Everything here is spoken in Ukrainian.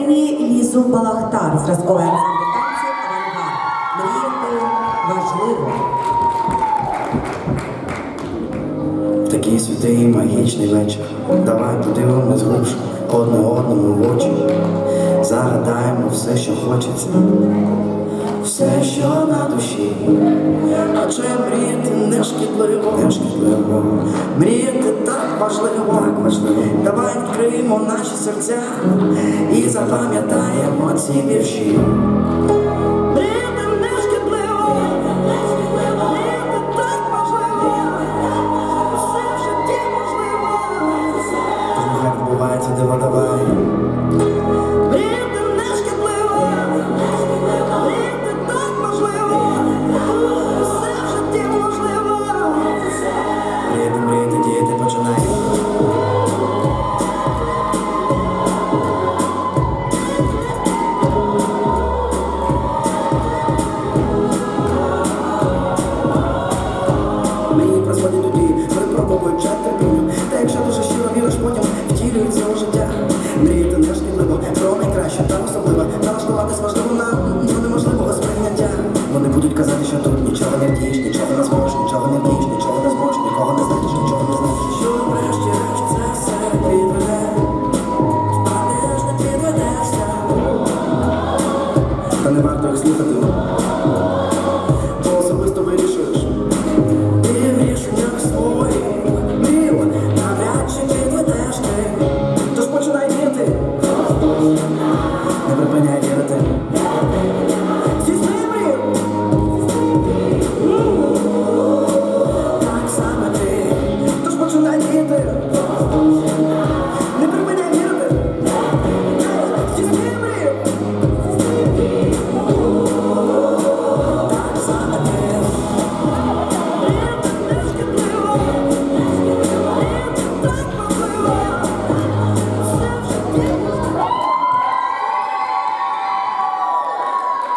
сцені Лізу Балахтар, зразковий ансамбль танців «Авангард». Мріяти важливо. Такий святий магічний вечір. Давай подивимось глибше одне одному в очі. Загадаємо все, що хочеться, все, що на душі. Адже мріяти шкідливо, не шкідливо. Мріяти так важливо, так важливо. Давай відкриємо наші серця і запам'ятаємо ці вірші. Мріяти не шкідливо, випробовують терпіння Та якщо дуже щиро віриш, потім втілюється у життя. Мріяти не шкідливо, про найкраще та особливе Налаштуватись важливо на неможливого сприйняття. Вони будуть казати, що тут нічого не вдієш, нічого не зможеш, нічого не вдієш, нічого не зможеш, нікого не знаєш, нічого не знаєш Що врешті-решт це все підведе. Впадеш, не підведешся. Та не варто їх слухати.